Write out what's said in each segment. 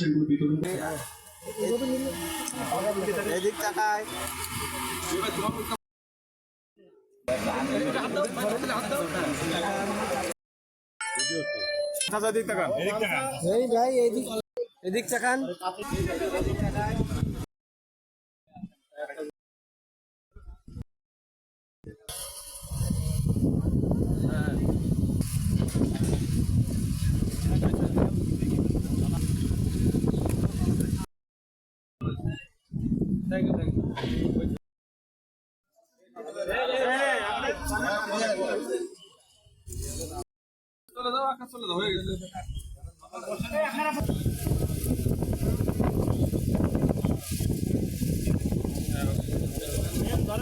সেগুলো বিতরণ এদিক চাকান এই ভাই এদিক এদিক তাকান। চলে যাও আকাশ চলে যাও হয়ে গেছে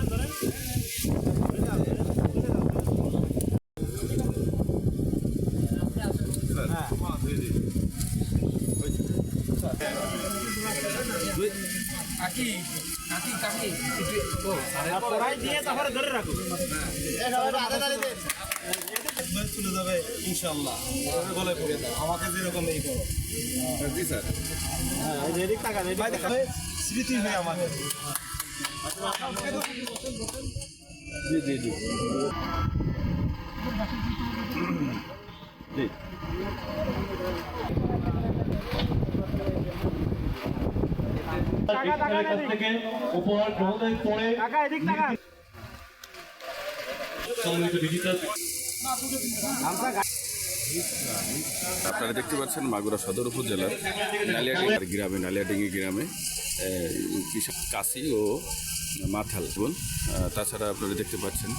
ধরেন তুলে যাবে ইনশাল্লাহ গলায় পড়ে দাও আমাকে যেরকম এই করো জি স্যার স্মৃতি হয়ে আমাদের জি জি আপনারা দেখতে পাচ্ছেন মাগুরা সদর উপজেলার নালিয়াডিঙ্গি গ্রামে নালিয়াডিঙ্গি গ্রামে কৃষক কাশি ও মাথাল আহ, তাছাড়া আপনারা দেখতে পাচ্ছেন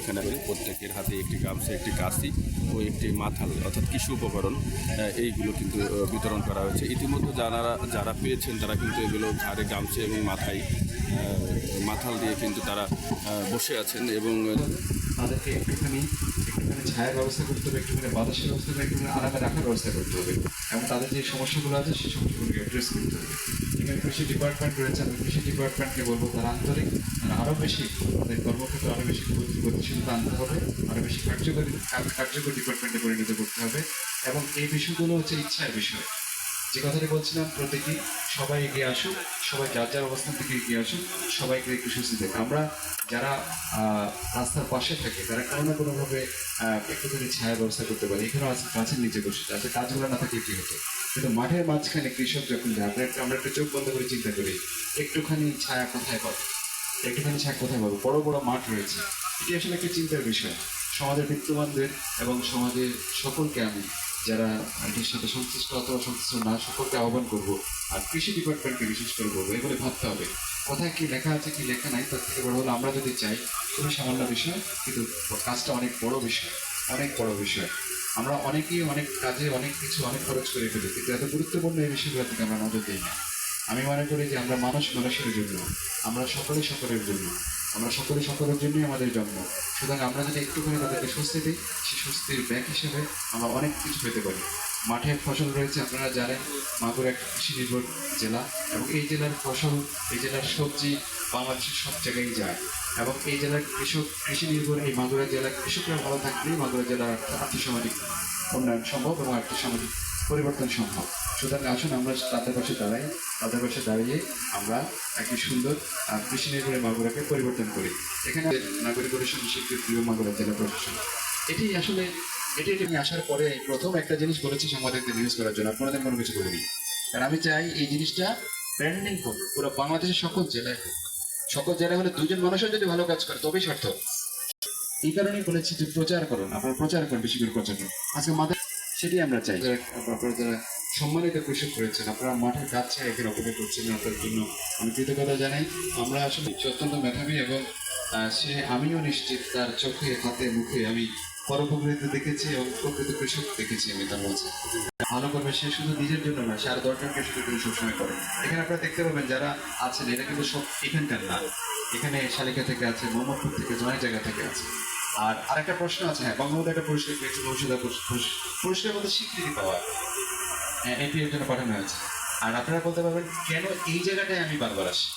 এখানে প্রত্যেকের হাতে একটি গামছা একটি কাশি ও একটি মাথাল অর্থাৎ কৃষি উপকরণ এইগুলো কিন্তু বিতরণ করা হয়েছে। ইতিমধ্যে যারা যারা পেয়েছেন তারা কিন্তু এগুলো ঘাড়ে গামছা এবং মাথায় মাথাল দিয়ে কিন্তু তারা বসে আছেন এবং তাদেরকে একটুখানি একটুখানি ছায়ার ব্যবস্থা করতে হবে একটুখানি বাতাসের ব্যবস্থা হবে একটুখানি আরামে রাখার ব্যবস্থা করতে হবে। এবং তাদের যে সমস্যাগুলো আছে সেই সমস্যাগুলোকে অ্যাড্রেস করতে হবে। কৃষি ডিপার্টমেন্ট রয়েছে, আমি কৃষি ডিপার্টমেন্টকে বলব তারা আন্তরিক, তারা আরও বেশি তাদের কর্মক্ষেত্রে আরও বেশি গতি- গতিশীলতা আনতে হবে আরও বেশি কার্যকরী কার- কার্যকর ডিপার্টমেন্টে পরিণত করতে হবে এবং এই বিষয়গুলো হচ্ছে ইচ্ছার বিষয়। যে কথাটি বলছিলাম, প্রত্যেকেই সবাই এগিয়ে আসুক, সবাই যার যার অবস্থান থেকে এগিয়ে আসুক, সবাইকে একটু সুস্থ দেখ আমরা যারা রাস্তার পাশে থাকি, তারা কোনো না কোনোভাবে একটুখানি ছায়া ব্যবস্থা করতে পারে, এখানেও আছে গাছের নিচে বসে আছে গাছগুলো না থাকে কি হতো। কিন্তু মাঠের মাঝখানে কৃষক যখন যায়, আমরা আমরা একটু চোখ বন্ধ করে চিন্তা করি, একটুখানি ছায়া কোথায় পাবো? একটুখানি ছায়া কোথায় পাবো? বড় বড় মাঠ রয়েছে। এটি আসলে একটি চিন্তার বিষয়। সমাজের বিত্তবানদের এবং সমাজের সকলকে আমি যারা এটির সাথে সংশ্লিষ্ট অথবা সংশ্লিষ্ট না, সকলকে আহ্বান করব। আর কৃষি ডিপার্টমেন্টকে বিশেষ করে বলব, এগুলো ভাবতে হবে। কোথায় কি লেখা আছে, কি লেখা নাই, তার থেকে বড় হলো আমরা যদি চাই খুবই সামান্য বিষয়, কিন্তু কাজটা অনেক বড় বিষয়, অনেক বড় বিষয়। আমরা অনেকেই অনেক কাজে অনেক কিছু, অনেক খরচ করে ফেলি, কিন্তু এত গুরুত্বপূর্ণ এই বিষয়গুলো থেকে আমরা নজর দিই না। আমি মনে করি যে আমরা মানুষ মানুষের জন্য, আমরা সকলে সকলের জন্য। আমরা সকলে সকলের জন্যই আমাদের জন্ম। সুতরাং আমরা যদি একটুখানি তাদেরকে স্বস্তি দিই, সেই স্বস্তির ব্যাগ হিসেবে আমরা অনেক কিছু পেতে পারি। মাঠের ফসল রয়েছে, আপনারা জানেন, মাগুরা একটা কৃষি নির্ভর জেলা এবং এই জেলার ফসল, এই জেলার সবজি বাংলাদেশের সব জায়গায় যায়। এবং এই জেলার কৃষক, কৃষি নির্ভর এই মাগুরা জেলার কৃষকরা ভালো থাকলেই মাগুরা জেলার আর্থসামাজিক উন্নয়ন সম্ভব এবং আর্থসামাজিক পরিবর্তন সম্ভব সুতরাং আসুন আমরা তাদের পাশে দাঁড়াই। তাদের পাশে দাঁড়িয়ে আমরা একটি সুন্দর কৃষি নির্ভর মাগুরাকে পরিবর্তন করি। এখানে নাগরিক পরিষদ স্বীকৃত প্রিয় মাগুরা জেলা প্রশাসন। এটি আসলে, এটি এটি আসার পরে প্রথম একটা জিনিস বলেছি সাংবাদিকদের নিউজ করার জন্য। আপনাদের কোনো কিছু বলিনি। কারণ আমি চাই এই জিনিসটা ব্র্যান্ডিং হোক, পুরো বাংলাদেশের সকল জেলায় হোক। সকল জেলায় হলে দুজন মানুষও যদি ভালো কাজ করে, তবেই সার্থক। এই কারণেই বলেছি যে প্রচার করুন, আপনারা প্রচার করুন, বেশি করে প্রচার করুন। আজকে মাঠে সেটি আমরা চাই। আপনারা যারা সম্মানিত কৃষক করেছেন আপনারা মাঠের কাজ ছাড়া এখানে অপেক্ষা করছেন আপনার জন্য আমি কৃতজ্ঞতা জানাই। আমরা আসলে অত্যন্ত মেধাবী এবং সে আমিও নিশ্চিত তার চোখে, হাতে, মুখে আমি পরোপকৃত দেখেছি এবং প্রকৃত কৃষক দেখেছি আমি তার মাঝে। ভালো করবে সে শুধু নিজের জন্য না সে আরও দশজনকে শুধু কিন্তু সবসময় করে। এখানে আপনারা দেখতে পাবেন যারা আছেন এটা কিন্তু সব এখানকার না। এখানে শালিকা থেকে আছে, মোহাম্মদপুর থেকে অনেক জায়গা থেকে আছে। আর আরেকটা প্রশ্ন আছে হ্যাঁ বঙ্গবন্ধু একটা পুরস্কার পেয়েছে মৌসুদা পুরস্কার মধ্যে স্বীকৃতি পাওয়া। এটি এর জন্য পাঠানো হয়েছে। আর আপনারা বলতে পারবেন কেন এই জায়গাটায় আমি বারবার আসি?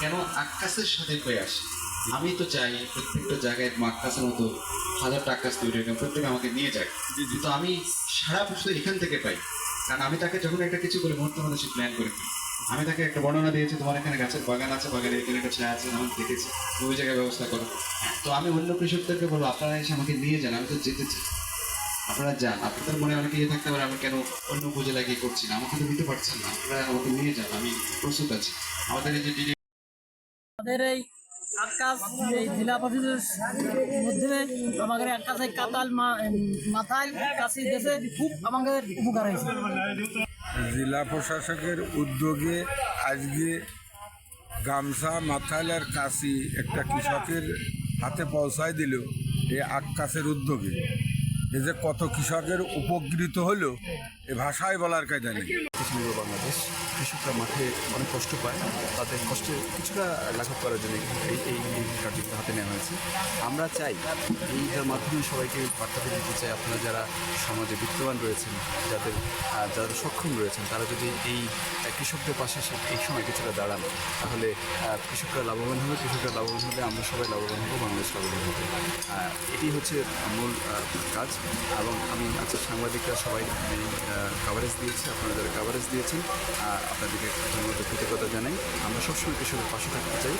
কেন আকাশের সাথে হয়ে আসি? আমি তো চাই প্রত্যেকটা জায়গায় আকাশের মতো হাজারটা আকাশ তৈরি এবং প্রত্যেকে আমাকে নিয়ে যায় কিন্তু আমি সারা বছর এখান থেকে পাই। কারণ আমি তাকে যখন একটা কিছু বলি মুহূর্তের মধ্যে সে প্ল্যান করে ফেলে। আমি তাকে একটা বর্ণনা দিয়েছি, তোমার এখানে গাছের বাগান আছে, বাগানে এখানে একটা ছায়া আছে, আমি দেখেছি। ওই জায়গায় ব্যবস্থা করো। তো আমি অন্য কৃষকদেরকে বলব, আপনারা এসে আমাকে নিয়ে যান, আমি তো যেতে চাই। আপনারা যান, আপনাদের মনে অনেকে ইয়ে থাকতে পারে, আমি কেন অন্য উপজেলায় গিয়ে করছি না? আমাকে তো দিতে পারছেন না, আপনারা আমাকে নিয়ে যান, আমি প্রস্তুত আছি। আমাদের এই যে ডিডি আমাদের এই আকাশ, এই জেলা পরিষদের মাধ্যমে আমাদের আকাশে কাতাল মাথায় কাশি দেশে খুব আমাদের উপকার হয়েছে। জেলা প্রশাসকের উদ্যোগে আজকে গামছা মাথাল আর কাশি একটা কৃষকের হাতে পৌঁছায় দিল এই আকাশের উদ্যোগে। এ যে কত কৃষকের উপকৃত হলো এ ভাষায় বলার কায়দা নেই। পৃথিবীর বাংলাদেশ, কৃষকরা মাঠে অনেক কষ্ট পায়। তাদের কষ্টে কিছুটা লাঘব করার জন্য এই এই কার্যক্রম হাতে নেওয়া হয়েছে। আমরা চাই এইটার মাধ্যমে সবাইকে বার্তাতে দিতে চাই, আপনারা যারা সমাজে বিত্তবান রয়েছেন, যাদের যারা সক্ষম রয়েছেন, তারা যদি এই কৃষকদের পাশে এই সময় কিছুটা দাঁড়ান, তাহলে কৃষকরা লাভবান হবে, কৃষকরা লাভবান হলে আমরা সবাই লাভবান হব, বাংলাদেশ লাভবান হবে। এটি হচ্ছে মূল কাজ। এবং আমি আজকে সাংবাদিকরা সবাই কাভারেজ দিয়েছে আপনারা যারা কাভারেজ দিয়েছেন আপনাদেরকে ধন্যবাদ কৃতজ্ঞতা জানাই। আমরা সবসময় কৃষকের পাশে থাকতে চাই।